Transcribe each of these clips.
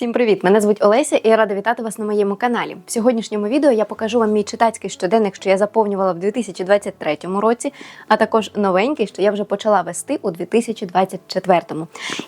Всім привіт! Мене звуть Олеся і я рада вітати вас на моєму каналі. В сьогоднішньому відео я покажу вам мій читацький щоденник, що я заповнювала в 2023 році, а також новенький, що я вже почала вести у 2024.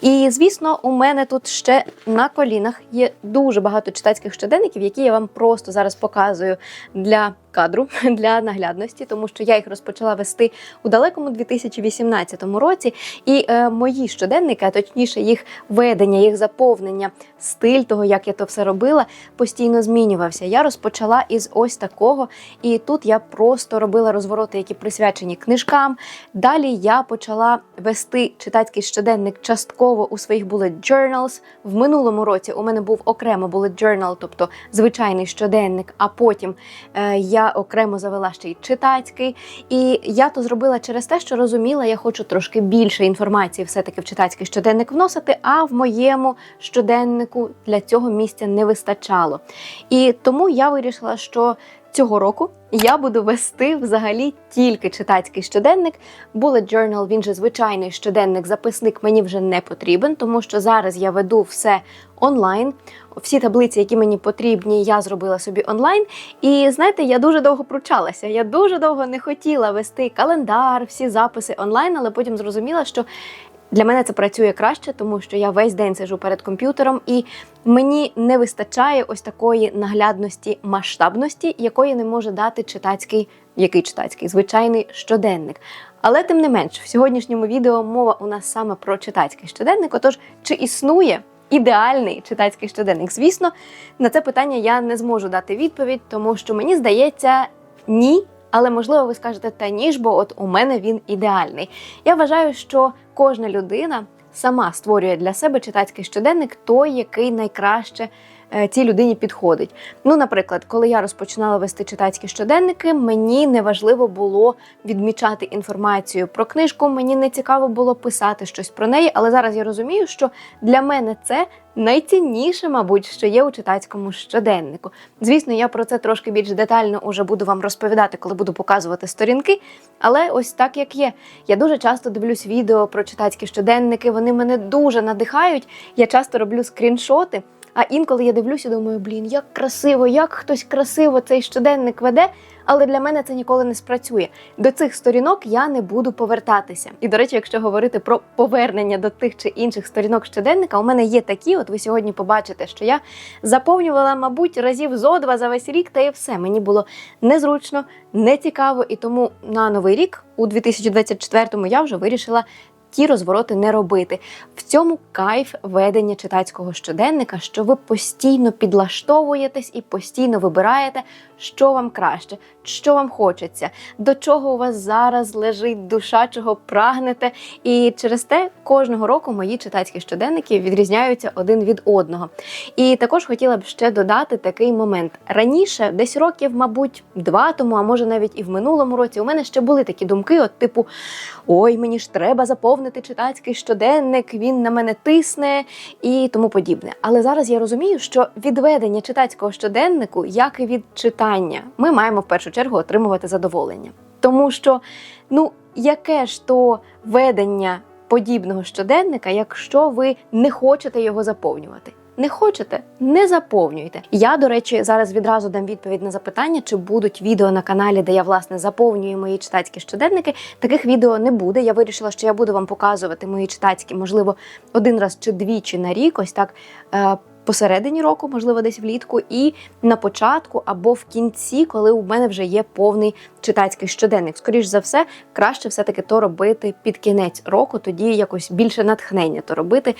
І звісно, у мене тут ще на колінах є дуже багато читацьких щоденників, які я вам просто зараз показую для кадру для наглядності, тому що я їх розпочала вести у далекому 2018 році. І е, мої щоденники, а точніше, їх ведення, їх заповнення, стиль того, як я то все робила, постійно змінювався. Я розпочала із ось такого, і тут я просто робила розвороти, які присвячені книжкам. Далі я почала вести читацький щоденник частково у своїх bullet journals. В минулому році у мене був окремо bullet journal, тобто звичайний щоденник. А потім е, я окремо завела ще й читацький. І я то зробила через те, що розуміла, я хочу трошки більше інформації все-таки в читацький щоденник вносити, а в моєму щоденнику для цього місця не вистачало. І тому я вирішила, що цього року я буду вести взагалі тільки читацький щоденник. Bullet Journal, він же звичайний щоденник, записник мені вже не потрібен, тому що зараз я веду все онлайн. Всі таблиці, які мені потрібні, я зробила собі онлайн. І знаєте, я дуже довго пручалася. Я дуже довго не хотіла вести календар, всі записи онлайн, але потім зрозуміла, що для мене це працює краще, тому що я весь день сижу перед комп'ютером, і мені не вистачає ось такої наглядності, масштабності, якої не може дати читацький, який читацький, звичайний щоденник. Але тим не менш, в сьогоднішньому відео мова у нас саме про читацький щоденник. Отож, чи існує ідеальний читацький щоденник? Звісно, на це питання я не зможу дати відповідь, тому що мені здається, ні. Але можливо, ви скажете, та ніж, бо от у мене він ідеальний. Я вважаю, що кожна людина сама створює для себе читацький щоденник, той, який найкраще цій людині підходить. Ну, наприклад, коли я розпочинала вести читацькі щоденники, мені не важливо було відмічати інформацію про книжку, мені не цікаво було писати щось про неї, але зараз я розумію, що для мене це найцінніше, мабуть, що є у читацькому щоденнику. Звісно, я про це трошки більш детально уже буду вам розповідати, коли буду показувати сторінки. Але ось так як є. Я дуже часто дивлюсь відео про читацькі щоденники, вони мене дуже надихають. Я часто роблю скріншоти. А інколи я дивлюся, думаю, блін, як красиво, як хтось красиво цей щоденник веде. Але для мене це ніколи не спрацює. До цих сторінок я не буду повертатися. І до речі, якщо говорити про повернення до тих чи інших сторінок щоденника, у мене є такі. От ви сьогодні побачите, що я заповнювала, мабуть, разів зо два за весь рік, та і все. Мені було незручно, нецікаво, і тому на новий рік, у 2024-му, я вже вирішила ті розвороти не робити. В цьому кайф ведення читацького щоденника, що ви постійно підлаштовуєтесь і постійно вибираєте, що вам краще, що вам хочеться, до чого у вас зараз лежить душа, чого прагнете. І через те кожного року мої читацькі щоденники відрізняються один від одного. І також хотіла б ще додати такий момент. Раніше, десь років, мабуть, два тому, а може навіть і в минулому році, у мене ще були такі думки: от типу, ой, мені ж треба заповнити читацький щоденник, він на мене тисне і тому подібне. Але зараз я розумію, що відведення читацького щоденнику, як і від читання, ми маємо в першу чергу отримувати задоволення. Тому що, ну, яке ж то ведення подібного щоденника, якщо ви не хочете його заповнювати? Не хочете, не заповнюйте. Я, до речі, зараз відразу дам відповідь на запитання, чи будуть відео на каналі, де я власне заповнюю мої читацькі щоденники. Таких відео не буде. Я вирішила, що я буду вам показувати мої читацькі, можливо, один раз чи двічі на рік, ось так. Посередині року, можливо, десь влітку, і на початку або в кінці, коли у мене вже є повний читацький щоденник. Скоріш за все, краще все-таки то робити під кінець року, тоді якось більше натхнення то робити,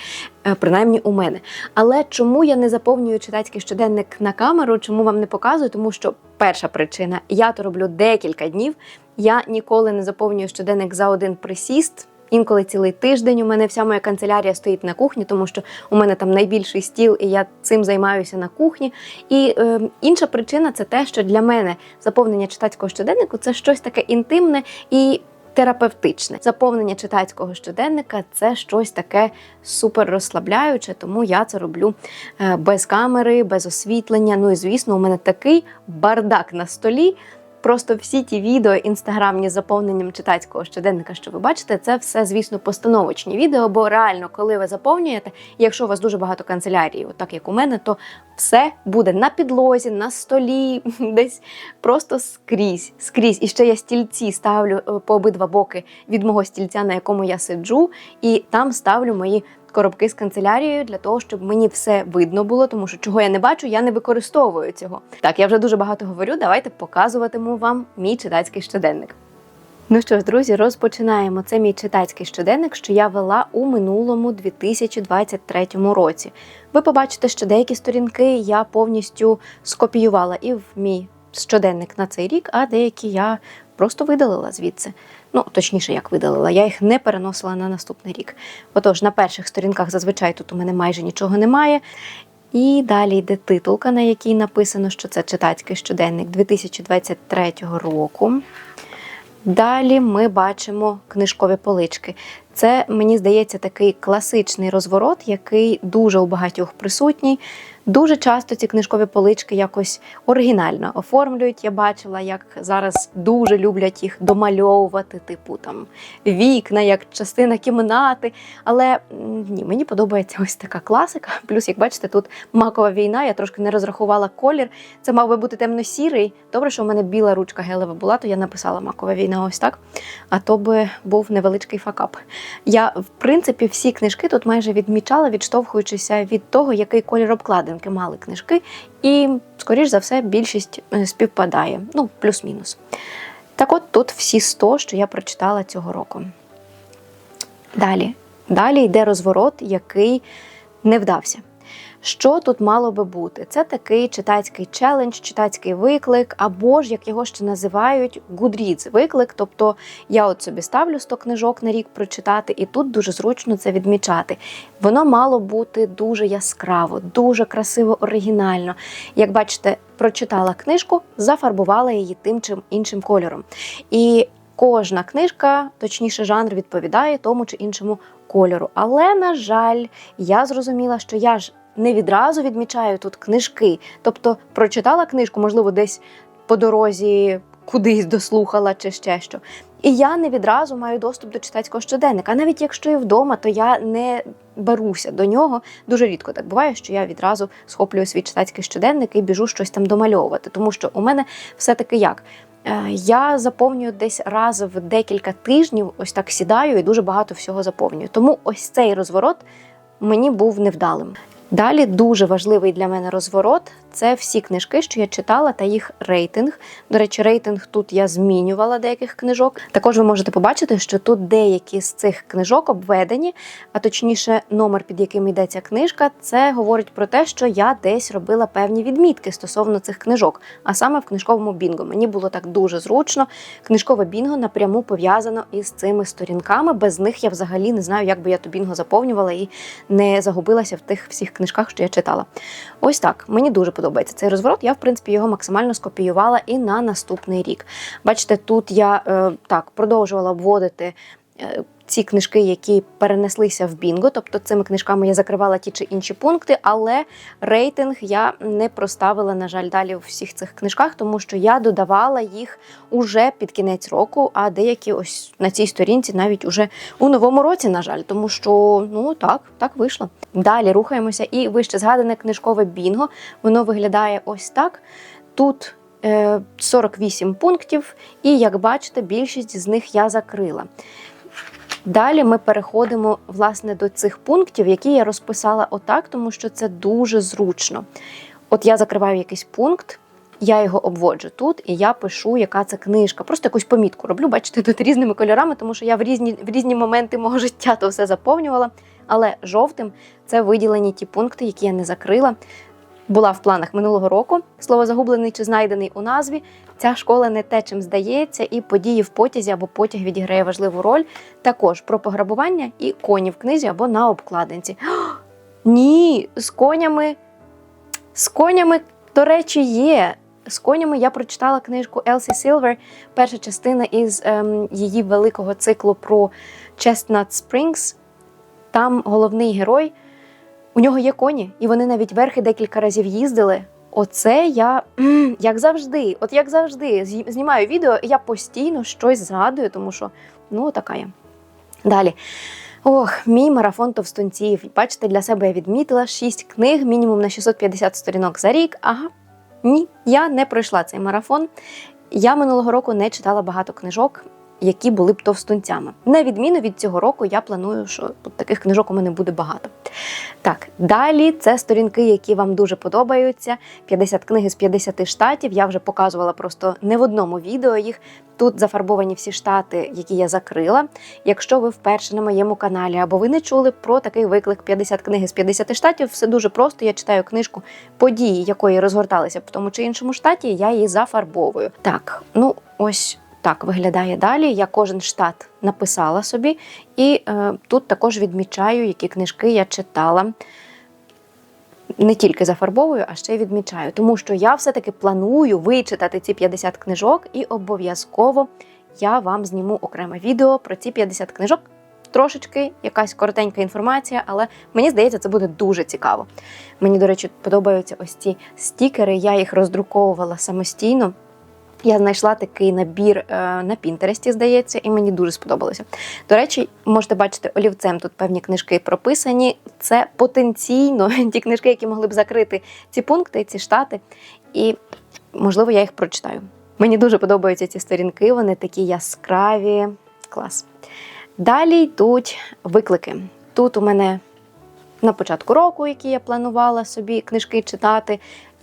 е, принаймні у мене. Але чому я не заповнюю читацький щоденник на камеру? Чому вам не показую? Тому що перша причина я то роблю декілька днів. Я ніколи не заповнюю щоденник за один присіст. Інколи цілий тиждень у мене вся моя канцелярія стоїть на кухні, тому що у мене там найбільший стіл, і я цим займаюся на кухні. І е, інша причина це те, що для мене заповнення читацького щоденнику це щось таке інтимне і. Терапевтичне заповнення читацького щоденника це щось таке супер розслабляюче, тому я це роблю е, без камери, без освітлення. Ну і звісно, у мене такий бардак на столі. Просто всі ті відео інстаграмні з заповненням читацького щоденника, що ви бачите, це все, звісно, постановочні відео, бо реально, коли ви заповнюєте, якщо у вас дуже багато канцелярії, так як у мене, то все буде на підлозі, на столі, десь просто скрізь. скрізь. І ще я стільці ставлю е, по обидва боки від мого стільця, на якому я сиджу, і там ставлю мої коробки з канцелярією для того, щоб мені все видно було, тому що чого я не бачу, я не використовую цього. Так, я вже дуже багато говорю. Давайте показуватиму вам мій читацький щоденник. Ну що ж, друзі, розпочинаємо. Це мій читацький щоденник, що я вела у минулому 2023 році. Ви побачите, що деякі сторінки я повністю скопіювала і в мій щоденник на цей рік, а деякі я просто видалила звідси. Ну, точніше, як видалила, я їх не переносила на наступний рік. Отож, на перших сторінках зазвичай тут у мене майже нічого немає. І далі йде титулка, на якій написано, що це читацький щоденник 2023 року. Далі ми бачимо книжкові полички. Це, мені здається, такий класичний розворот, який дуже у багатьох присутній. Дуже часто ці книжкові полички якось оригінально оформлюють. Я бачила, як зараз дуже люблять їх домальовувати, типу там вікна, як частина кімнати. Але ні, мені подобається ось така класика. Плюс, як бачите, тут макова війна, я трошки не розрахувала колір. Це мав би бути темно-сірий. Добре, що в мене біла ручка гелева була, то я написала макова війна ось так. А то би був невеличкий факап. Я, в принципі, всі книжки тут майже відмічала, відштовхуючися від того, який колір обкладинки мали книжки, і, скоріш за все, більшість е, співпадає. Ну, плюс-мінус. Так от тут всі 100, що я прочитала цього року. Далі. Далі йде розворот, який не вдався. Що тут мало би бути? Це такий читацький челендж, читацький виклик, або ж як його ще називають Goodreads виклик. Тобто я от собі ставлю 100 книжок на рік прочитати, і тут дуже зручно це відмічати. Воно мало бути дуже яскраво, дуже красиво, оригінально. Як бачите, прочитала книжку, зафарбувала її тим чи іншим кольором. І Кожна книжка, точніше, жанр відповідає тому чи іншому кольору. Але, на жаль, я зрозуміла, що я ж не відразу відмічаю тут книжки. Тобто прочитала книжку, можливо, десь по дорозі кудись дослухала чи ще що. І я не відразу маю доступ до читацького щоденника. Навіть якщо я вдома, то я не беруся до нього. Дуже рідко так буває, що я відразу схоплюю свій читацький щоденник і біжу щось там домальовувати. Тому що у мене все-таки як. Е, я заповнюю десь раз в декілька тижнів, ось так сідаю і дуже багато всього заповнюю. Тому ось цей розворот мені був невдалим. Далі дуже важливий для мене розворот це всі книжки, що я читала, та їх рейтинг. До речі, рейтинг тут я змінювала деяких книжок. Також ви можете побачити, що тут деякі з цих книжок обведені, а точніше, номер, під яким йдеться книжка, це говорить про те, що я десь робила певні відмітки стосовно цих книжок, а саме в книжковому бінго. Мені було так дуже зручно. Книжкове бінго напряму пов'язано із цими сторінками. Без них я взагалі не знаю, як би я то бінго заповнювала і не загубилася в тих всіх книжках, що я читала. Ось так. Мені дуже подобається цей розворот, я, в принципі, його максимально скопіювала і на наступний рік. Бачите, тут я е, так продовжувала обводити. Е, ці книжки, які перенеслися в Бінго, тобто цими книжками я закривала ті чи інші пункти, але рейтинг я не проставила, на жаль, далі у всіх цих книжках, тому що я додавала їх уже під кінець року, а деякі ось на цій сторінці навіть уже у новому році, на жаль, тому що ну так, так вийшло. Далі рухаємося, і вище згадане книжкове Бінго. Воно виглядає ось так. Тут 48 е, пунктів, і як бачите, більшість з них я закрила. Далі ми переходимо власне до цих пунктів, які я розписала отак, тому що це дуже зручно. От я закриваю якийсь пункт, я його обводжу тут, і я пишу, яка це книжка. Просто якусь помітку роблю, бачите, тут різними кольорами, тому що я в різні в різні моменти мого життя то все заповнювала. Але жовтим це виділені ті пункти, які я не закрила. Була в планах минулого року. Слово загублений чи знайдений у назві. Ця школа не те, чим здається, і події в потязі або потяг відіграє важливу роль. Також про пограбування і коні в книзі або на обкладинці. О, ні, з конями. З конями, до речі, є. З конями я прочитала книжку Елсі Сілвер, перша частина із ем, її великого циклу про Chestnut Springs. Там головний герой. У нього є коні, і вони навіть верхи декілька разів їздили. Оце я, як завжди, от як завжди, знімаю відео, і я постійно щось згадую, тому що ну така я. Далі. Ох, мій марафон товстунців. Бачите, для себе я відмітила 6 книг, мінімум на 650 сторінок за рік. Ага, ні, я не пройшла цей марафон. Я минулого року не читала багато книжок, які були б товстунцями. На відміну від цього року, я планую, що таких книжок у мене буде багато. Так, далі це сторінки, які вам дуже подобаються. 50 книг з 50 штатів. Я вже показувала просто не в одному відео їх. Тут зафарбовані всі штати, які я закрила. Якщо ви вперше на моєму каналі або ви не чули про такий виклик 50 книг з 50 штатів, все дуже просто. Я читаю книжку події, якої розгорталися в тому чи іншому штаті. Я її зафарбовую. Так, ну ось так виглядає далі. Я кожен штат написала собі, і е, тут також відмічаю, які книжки я читала. Не тільки зафарбовую, а ще й відмічаю, тому що я все-таки планую вичитати ці 50 книжок, і обов'язково я вам зніму окреме відео про ці 50 книжок. Трошечки якась коротенька інформація, але мені здається, це буде дуже цікаво. Мені, до речі, подобаються ось ці стікери. Я їх роздруковувала самостійно. Я знайшла такий набір е, на Пінтересті, здається, і мені дуже сподобалося. До речі, можете бачити олівцем тут певні книжки прописані. Це потенційно ті книжки, які могли б закрити ці пункти, ці штати. І, можливо, я їх прочитаю. Мені дуже подобаються ці сторінки, вони такі яскраві. Клас. Далі йдуть виклики. Тут у мене на початку року, які я планувала собі книжки читати,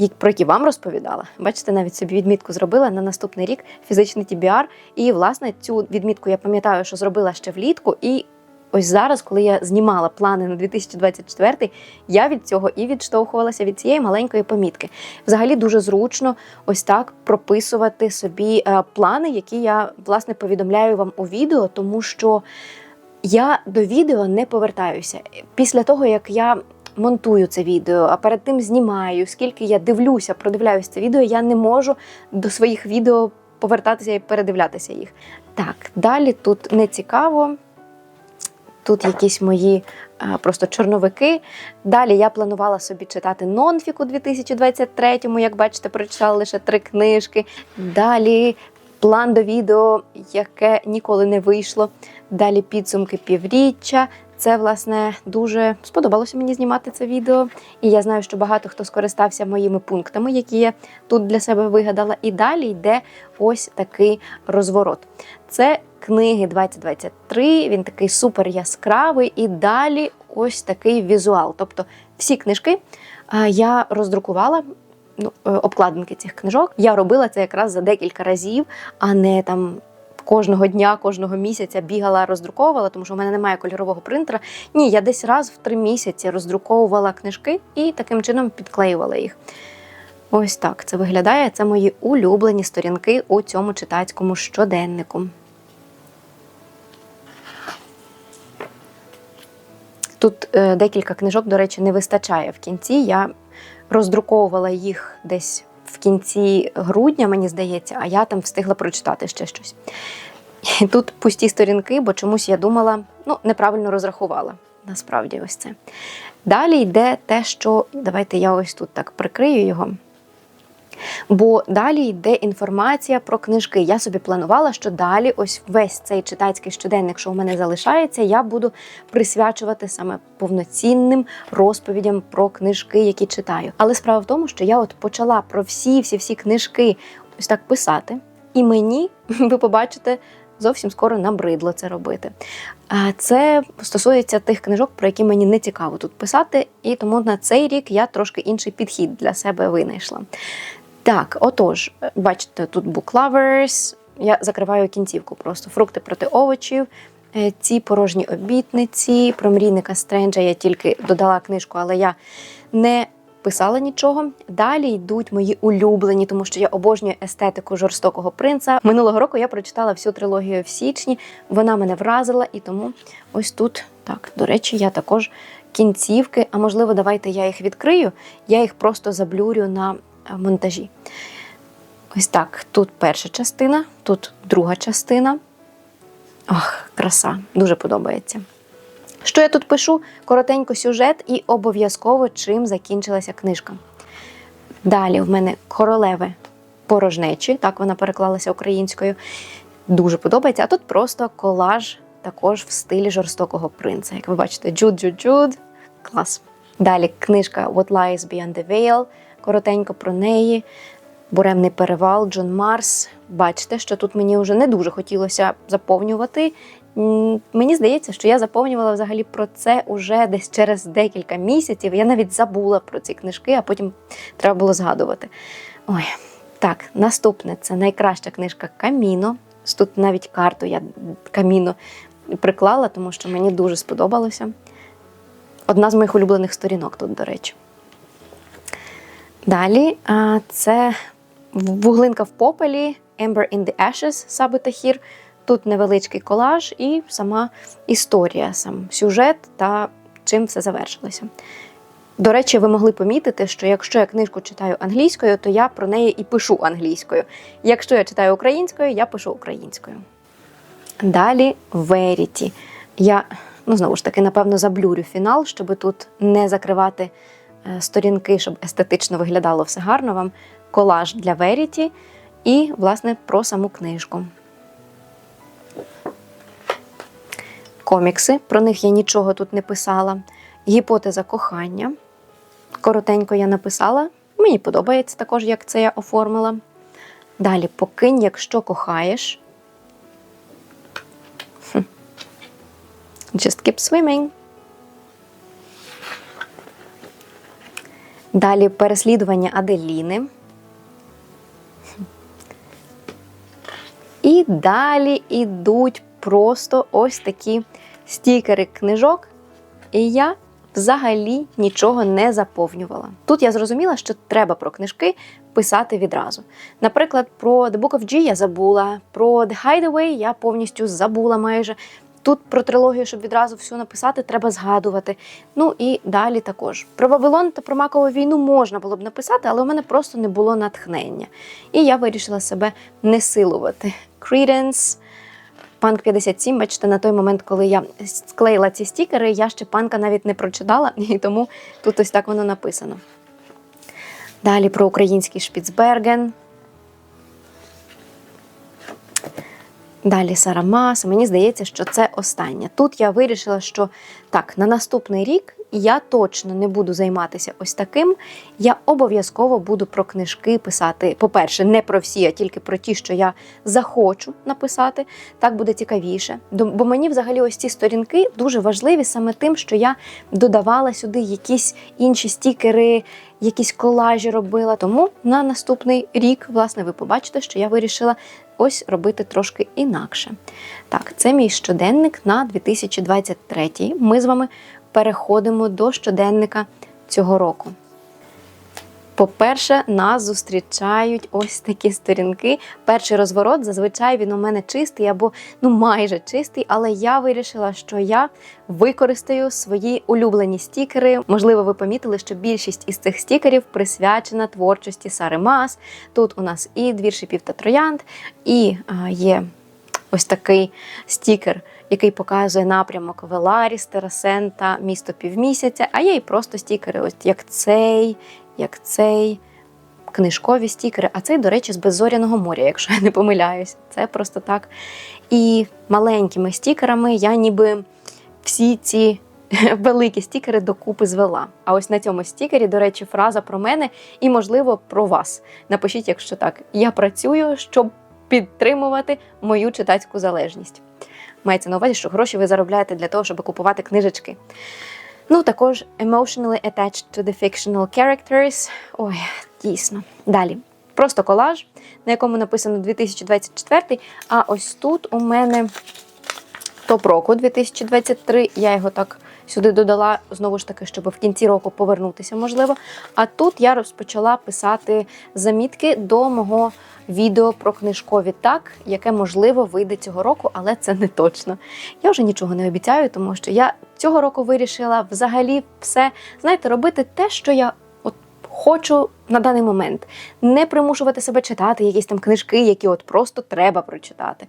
про які вам розповідала. Бачите, навіть собі відмітку зробила на наступний рік фізичний TBR. І, власне, цю відмітку я пам'ятаю, що зробила ще влітку. І ось зараз, коли я знімала плани на 2024, я від цього і відштовхувалася від цієї маленької помітки. Взагалі дуже зручно ось так прописувати собі е, плани, які я власне повідомляю вам у відео, тому що. Я до відео не повертаюся. Після того, як я монтую це відео, а перед тим знімаю, скільки я дивлюся, продивляюсь це відео, я не можу до своїх відео повертатися і передивлятися їх. Так, далі тут не цікаво. Тут якісь мої а, просто чорновики. Далі я планувала собі читати нонфік у 2023-му, як бачите, прочитала лише три книжки. Далі план до відео, яке ніколи не вийшло. Далі підсумки півріччя. Це, власне, дуже сподобалося мені знімати це відео. І я знаю, що багато хто скористався моїми пунктами, які я тут для себе вигадала. І далі йде ось такий розворот. Це книги 2023, він такий супер яскравий, і далі ось такий візуал. Тобто всі книжки я роздрукувала. Ну, е, обкладинки цих книжок. Я робила це якраз за декілька разів, а не там кожного дня, кожного місяця бігала, роздруковувала, тому що в мене немає кольорового принтера. Ні, я десь раз в три місяці роздруковувала книжки і таким чином підклеювала їх. Ось так це виглядає. Це мої улюблені сторінки у цьому читацькому щоденнику. Тут е, декілька книжок, до речі, не вистачає в кінці. Я роздруковувала їх десь в кінці грудня, мені здається, а я там встигла прочитати ще щось. І тут пусті сторінки, бо чомусь я думала, ну, неправильно розрахувала. Насправді, ось це. Далі йде те, що давайте я ось тут так прикрию його. Бо далі йде інформація про книжки. Я собі планувала, що далі, ось весь цей читацький щоденник, що у мене залишається, я буду присвячувати саме повноцінним розповідям про книжки, які читаю. Але справа в тому, що я от почала про всі всі всі книжки ось так писати, і мені ви побачите. Зовсім скоро набридло це робити. А Це стосується тих книжок, про які мені не цікаво тут писати, і тому на цей рік я трошки інший підхід для себе винайшла. Так, отож, бачите, тут Book Lovers. Я закриваю кінцівку просто фрукти проти овочів. Е, Ці порожні обітниці. Про мрійника Стренджа я тільки додала книжку, але я не писала нічого. Далі йдуть мої улюблені, тому що я обожнюю естетику жорстокого принца. Минулого року я прочитала всю трилогію в січні. Вона мене вразила, і тому ось тут так. До речі, я також кінцівки. А можливо, давайте я їх відкрию. Я їх просто заблюрю на монтажі. Ось так. Тут перша частина, тут друга частина. Ах, краса, дуже подобається. Що я тут пишу? Коротенько сюжет і обов'язково чим закінчилася книжка. Далі в мене королеви порожнечі, так вона переклалася українською. Дуже подобається. А тут просто колаж також в стилі жорстокого принца. Як ви бачите, джуд-джуд-джуд. Клас. Далі книжка What Lies Beyond the Veil. Коротенько про неї. Буремний перевал, Джон Марс. Бачите, що тут мені вже не дуже хотілося заповнювати. Мені здається, що я заповнювала взагалі про це уже десь через декілька місяців. Я навіть забула про ці книжки, а потім треба було згадувати. Ой, так, наступне це найкраща книжка Каміно. Тут навіть карту я Каміно приклала, тому що мені дуже сподобалося. Одна з моїх улюблених сторінок тут, до речі. Далі це вуглинка в попелі Amber in the Ashes Саби Тахір. Тут невеличкий колаж і сама історія, сам сюжет та чим все завершилося. До речі, ви могли помітити, що якщо я книжку читаю англійською, то я про неї і пишу англійською. Якщо я читаю українською, я пишу українською. Далі Verity. Я, ну знову ж таки, напевно, заблюрю фінал, щоб тут не закривати сторінки, щоб естетично виглядало все гарно вам. Колаж для Verity і, власне, про саму книжку. Комікси, про них я нічого тут не писала. Гіпотеза кохання. Коротенько я написала. Мені подобається також, як це я оформила. Далі покинь, якщо кохаєш. Just keep swimming. Далі переслідування Аделіни. І далі ідуть просто ось такі стікери книжок. І я взагалі нічого не заповнювала. Тут я зрозуміла, що треба про книжки писати відразу. Наприклад, про The Book of G я забула, про The Hideaway я повністю забула майже. Тут про трилогію, щоб відразу всю написати, треба згадувати. Ну і далі також. Про Вавилон та про Макову війну можна було б написати, але у мене просто не було натхнення. І я вирішила себе не силувати. Credence, Панк 57, бачите, на той момент, коли я склеїла ці стікери, я ще панка навіть не прочитала, і тому тут ось так воно написано. Далі про український Шпіцберген. Далі Сара Мас. Мені здається, що це останнє. Тут я вирішила, що так, на наступний рік я точно не буду займатися ось таким. Я обов'язково буду про книжки писати. По-перше, не про всі, а тільки про ті, що я захочу написати. Так буде цікавіше. Бо мені взагалі ось ці сторінки дуже важливі саме тим, що я додавала сюди якісь інші стікери, якісь колажі робила. Тому на наступний рік, власне, ви побачите, що я вирішила ось робити трошки інакше. Так, це мій щоденник на 2023. Ми з вами переходимо до щоденника цього року. По-перше, нас зустрічають ось такі сторінки. Перший розворот зазвичай він у мене чистий або ну майже чистий, але я вирішила, що я використаю свої улюблені стікери. Можливо, ви помітили, що більшість із цих стікерів присвячена творчості Сари Мас. Тут у нас і двір шипів та троянд, і а, є ось такий стікер, який показує напрямок Веларіс, Терасен та місто півмісяця. А є і просто стікери, ось як цей, як цей. Книжкові стікери, а цей, до речі, з беззоряного моря, якщо я не помиляюсь. Це просто так. І маленькими стікерами я ніби всі ці великі стікери докупи звела. А ось на цьому стікері, до речі, фраза про мене і, можливо, про вас. Напишіть, якщо так. Я працюю, щоб підтримувати мою читацьку залежність. Мається на увазі, що гроші ви заробляєте для того, щоб купувати книжечки. Ну, також emotionally attached to the fictional characters. Ой, дійсно. Далі. Просто колаж, на якому написано 2024. А ось тут у мене топ року 2023. Я його так сюди додала, знову ж таки, щоб в кінці року повернутися, можливо. А тут я розпочала писати замітки до мого відео про книжкові так, яке можливо вийде цього року, але це не точно. Я вже нічого не обіцяю, тому що я цього року вирішила взагалі все, знаєте, робити те, що я хочу на даний момент. Не примушувати себе читати якісь там книжки, які от просто треба прочитати.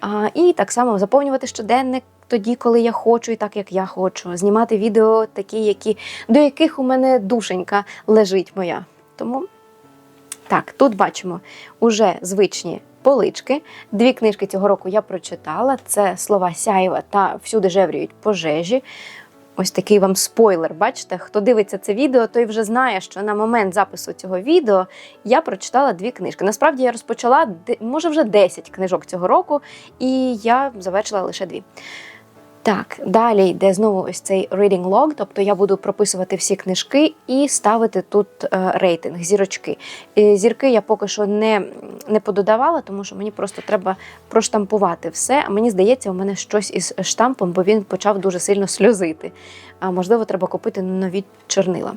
А, і так само заповнювати щоденник тоді, коли я хочу, і так як я хочу. Знімати відео такі, які, до яких у мене душенька лежить моя. Тому Так, тут бачимо уже звичні полички. Дві книжки цього року я прочитала: це слова сяєва та всюди жевріють пожежі. Ось такий вам спойлер. Бачите, хто дивиться це відео, той вже знає, що на момент запису цього відео я прочитала дві книжки. Насправді я розпочала може вже 10 книжок цього року, і я завершила лише дві. Так, далі йде знову ось цей reading log, тобто я буду прописувати всі книжки і ставити тут е, рейтинг, зірочки. Е, зірки я поки що не, не пододавала, тому що мені просто треба проштампувати все. А мені здається, у мене щось із штампом, бо він почав дуже сильно сльозити. А можливо, треба купити нові чорнила.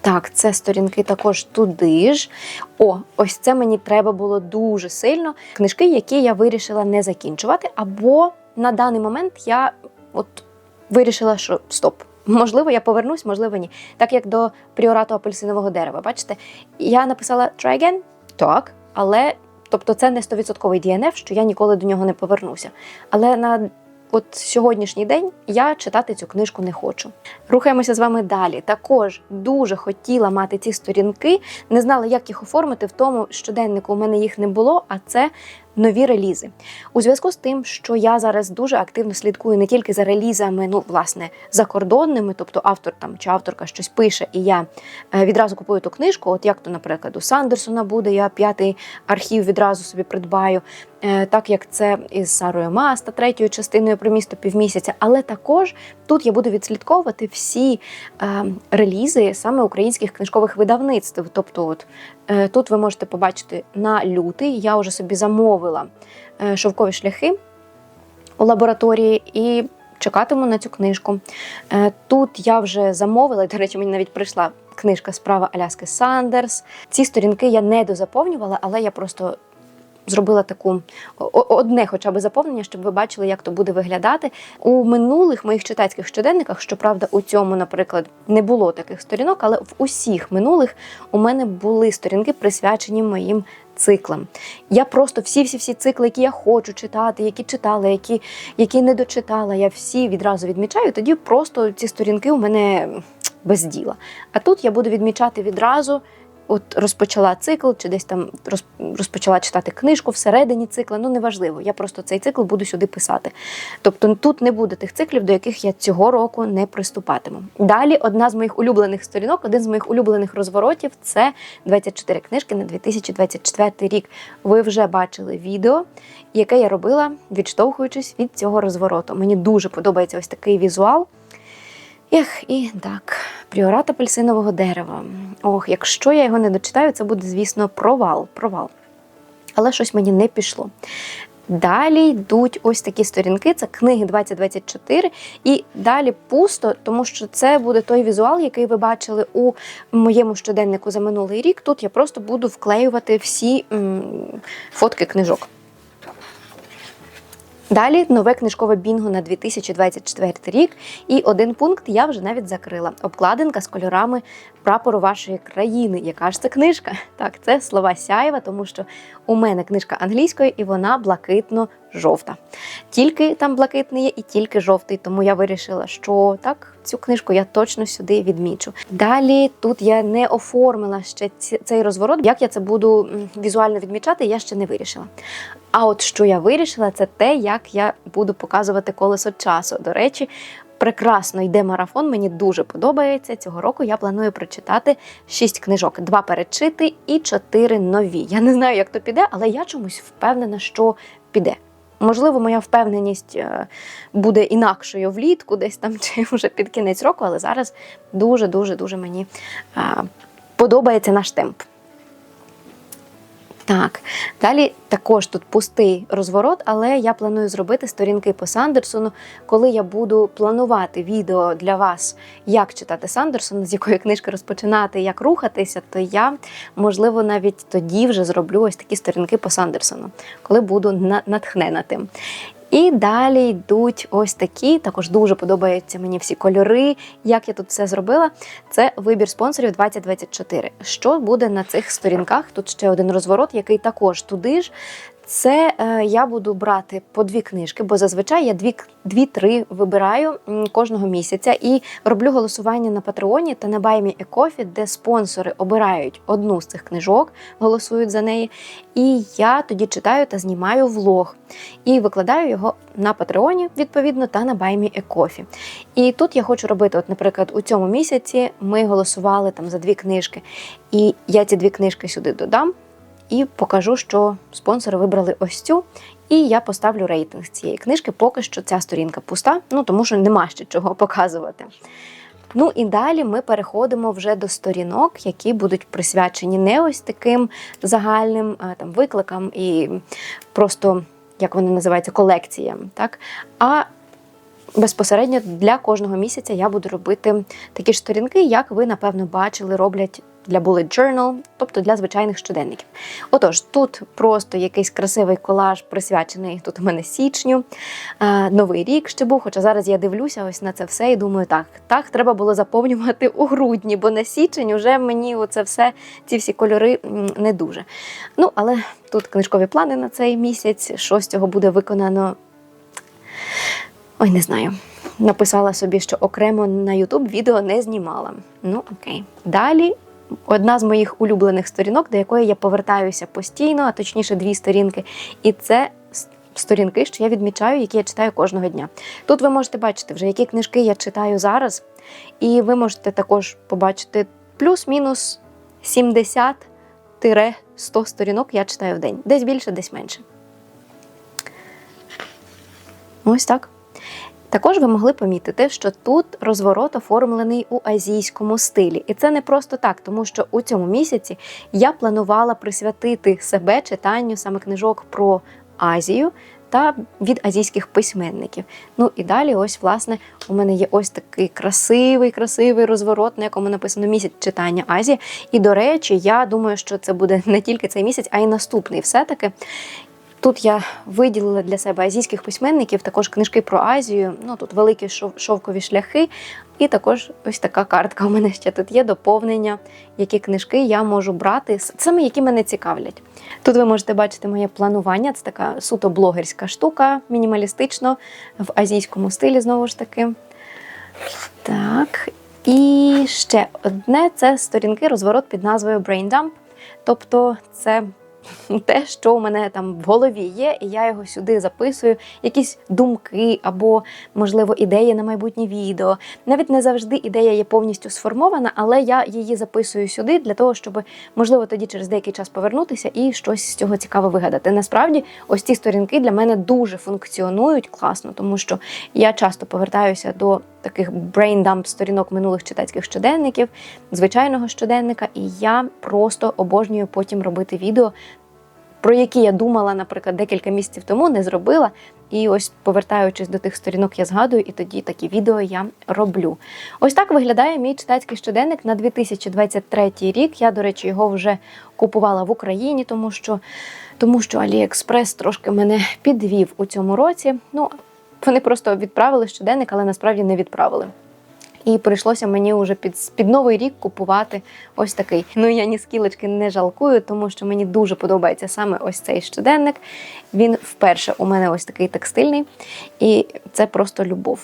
Так, це сторінки також туди ж. О, ось це мені треба було дуже сильно. Книжки, які я вирішила не закінчувати, або на даний момент я от вирішила, що стоп. Можливо, я повернусь, можливо, ні. Так як до пріорату апельсинового дерева. Бачите, я написала try again, так, але тобто це не 100% DNF, що я ніколи до нього не повернуся. Але на от сьогоднішній день я читати цю книжку не хочу. Рухаємося з вами далі. Також дуже хотіла мати ці сторінки, не знала, як їх оформити. В тому щоденнику у мене їх не було, а це нові релізи. У зв'язку з тим, що я зараз дуже активно слідкую не тільки за релізами, ну власне закордонними, тобто автор там чи авторка щось пише, і я е, відразу купую ту книжку. От як то, наприклад, у Сандерсона буде, я п'ятий архів відразу собі придбаю. Е, Так як це із Сарою Мас та третьою частиною про місто півмісяця, але також тут я буду відслідковувати всі е, релізи саме українських книжкових видавництв. Тобто, от е, тут ви можете побачити на лютий, я вже собі замовила шовкові шляхи у лабораторії і чекатиму на цю книжку. Тут я вже замовила, до речі, мені навіть прийшла книжка Справа Аляски Сандерс. Ці сторінки я не дозаповнювала, але я просто. Зробила таку одне, хоча б заповнення, щоб ви бачили, як то буде виглядати у минулих моїх читацьких щоденниках. Щоправда, у цьому, наприклад, не було таких сторінок, але в усіх минулих у мене були сторінки присвячені моїм циклам. Я просто всі всі всі цикли, які я хочу читати, які читала, які, які не дочитала, я всі відразу відмічаю. Тоді просто ці сторінки у мене без діла. А тут я буду відмічати відразу. От розпочала цикл, чи десь там розпочала читати книжку всередині цикла. Ну неважливо. Я просто цей цикл буду сюди писати. Тобто тут не буде тих циклів, до яких я цього року не приступатиму. Далі одна з моїх улюблених сторінок, один з моїх улюблених розворотів це 24 книжки на 2024 рік. Ви вже бачили відео, яке я робила, відштовхуючись від цього розвороту. Мені дуже подобається ось такий візуал. Ех, і так, пріорат апельсинового дерева. Ох, якщо я його не дочитаю, це буде, звісно, провал. провал. Але щось мені не пішло. Далі йдуть ось такі сторінки, це книги 2024, і далі пусто, тому що це буде той візуал, який ви бачили у моєму щоденнику за минулий рік. Тут я просто буду вклеювати всі м, фотки книжок. Далі нове книжкове бінго на 2024 рік. І один пункт я вже навіть закрила. Обкладинка з кольорами прапору вашої країни. Яка ж це книжка? Так, це слова сяєва, тому що у мене книжка англійською і вона блакитно-жовта. Тільки там блакитний є і тільки жовтий, тому я вирішила, що так, цю книжку я точно сюди відмічу. Далі тут я не оформила ще цей розворот. Як я це буду візуально відмічати, я ще не вирішила. А от що я вирішила, це те, як я буду показувати колесо часу. До речі, прекрасно йде марафон. Мені дуже подобається. Цього року я планую прочитати шість книжок: два перечити і чотири нові. Я не знаю, як то піде, але я чомусь впевнена, що піде. Можливо, моя впевненість е, буде інакшою влітку, десь там чи вже під кінець року, але зараз дуже дуже дуже мені е, подобається наш темп. Так, далі також тут пустий розворот, але я планую зробити сторінки по Сандерсону, коли я буду планувати відео для вас, як читати Сандерсона, з якої книжки розпочинати, як рухатися, то я, можливо, навіть тоді вже зроблю ось такі сторінки по Сандерсону, коли буду натхнена тим. І далі йдуть ось такі. Також дуже подобаються мені всі кольори. Як я тут все зробила, це вибір спонсорів 2024. Що буде на цих сторінках? Тут ще один розворот, який також туди ж. Це е, я буду брати по дві книжки, бо зазвичай я дві, дві-три вибираю кожного місяця і роблю голосування на Патреоні та на Баймі Екофі, де спонсори обирають одну з цих книжок, голосують за неї. І я тоді читаю та знімаю влог і викладаю його на Патреоні, відповідно, та на Баймі Екофі. І тут я хочу робити, от, наприклад, у цьому місяці ми голосували там за дві книжки, і я ці дві книжки сюди додам і покажу, що спонсори вибрали ось цю. І я поставлю рейтинг цієї книжки. Поки що ця сторінка пуста, ну тому що нема ще чого показувати. Ну і далі ми переходимо вже до сторінок, які будуть присвячені не ось таким загальним там викликам і просто як вони називаються, колекціям, так а безпосередньо для кожного місяця я буду робити такі ж сторінки, як ви напевно бачили, роблять для bullet journal, тобто для звичайних щоденників. Отож, тут просто якийсь красивий колаж присвячений тут у мене січню. Е, Новий рік ще був, хоча зараз я дивлюся ось на це все і думаю, так, так треба було заповнювати у грудні, бо на січень уже мені оце все, ці всі кольори не дуже. Ну, але тут книжкові плани на цей місяць. Що з цього буде виконано? Ой, не знаю. Написала собі, що окремо на YouTube відео не знімала. Ну, окей. Далі одна з моїх улюблених сторінок, до якої я повертаюся постійно, а точніше дві сторінки. І це сторінки, що я відмічаю, які я читаю кожного дня. Тут ви можете бачити вже, які книжки я читаю зараз, і ви можете також побачити плюс-мінус 70-100 сторінок я читаю в день. Десь більше, десь менше. Ось так. Також ви могли помітити, що тут розворот оформлений у азійському стилі. І це не просто так, тому що у цьому місяці я планувала присвятити себе читанню саме книжок про Азію та від азійських письменників. Ну і далі, ось, власне, у мене є ось такий красивий, красивий розворот, на якому написано місяць читання Азії. І, до речі, я думаю, що це буде не тільки цей місяць, а й наступний все-таки. Тут я виділила для себе азійських письменників, також книжки про Азію. Ну тут великі шовкові шляхи, і також ось така картка. У мене ще тут є доповнення, які книжки я можу брати, саме які мене цікавлять. Тут ви можете бачити моє планування. Це така суто блогерська штука, мінімалістично в азійському стилі, знову ж таки. Так. І ще одне це сторінки розворот під назвою Brain Dump. Тобто це те, що у мене там в голові є, і я його сюди записую, якісь думки або, можливо, ідеї на майбутнє відео. Навіть не завжди ідея є повністю сформована, але я її записую сюди для того, щоб, можливо, тоді через деякий час повернутися і щось з цього цікаво вигадати. Насправді, ось ці сторінки для мене дуже функціонують класно, тому що я часто повертаюся до таких brain-dump сторінок минулих читацьких щоденників, звичайного щоденника, і я просто обожнюю потім робити відео, про які я думала, наприклад, декілька місяців тому, не зробила. І ось, повертаючись до тих сторінок, я згадую, і тоді такі відео я роблю. Ось так виглядає мій читацький щоденник на 2023 рік. Я, до речі, його вже купувала в Україні, тому що, тому що AliExpress трошки мене підвів у цьому році. Ну, вони просто відправили щоденник, але насправді не відправили. І прийшлося мені вже під, під новий рік купувати ось такий. Ну я ні скілочки не жалкую, тому що мені дуже подобається саме ось цей щоденник. Він вперше у мене ось такий текстильний, і це просто любов.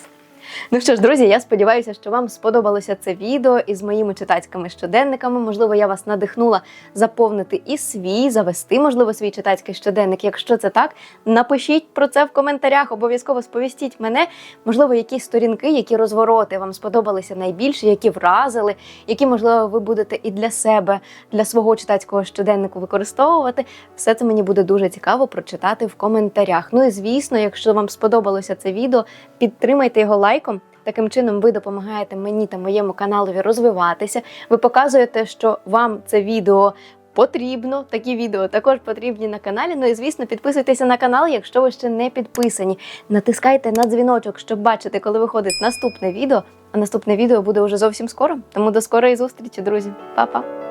Ну що ж, друзі, я сподіваюся, що вам сподобалося це відео із моїми читацькими щоденниками. Можливо, я вас надихнула заповнити і свій, завести, можливо, свій читацький щоденник. Якщо це так, напишіть про це в коментарях. Обов'язково сповістіть мене. Можливо, якісь сторінки, які розвороти вам сподобалися найбільше, які вразили, які, можливо, ви будете і для себе, для свого читацького щоденнику використовувати. Все це мені буде дуже цікаво прочитати в коментарях. Ну і звісно, якщо вам сподобалося це відео, підтримайте його лайком. Таким чином, ви допомагаєте мені та моєму каналові розвиватися. Ви показуєте, що вам це відео потрібно. Такі відео також потрібні на каналі. Ну і звісно, підписуйтеся на канал, якщо ви ще не підписані. Натискайте на дзвіночок, щоб бачити, коли виходить наступне відео. А наступне відео буде вже зовсім скоро. Тому до скорої зустрічі, друзі. Па-па!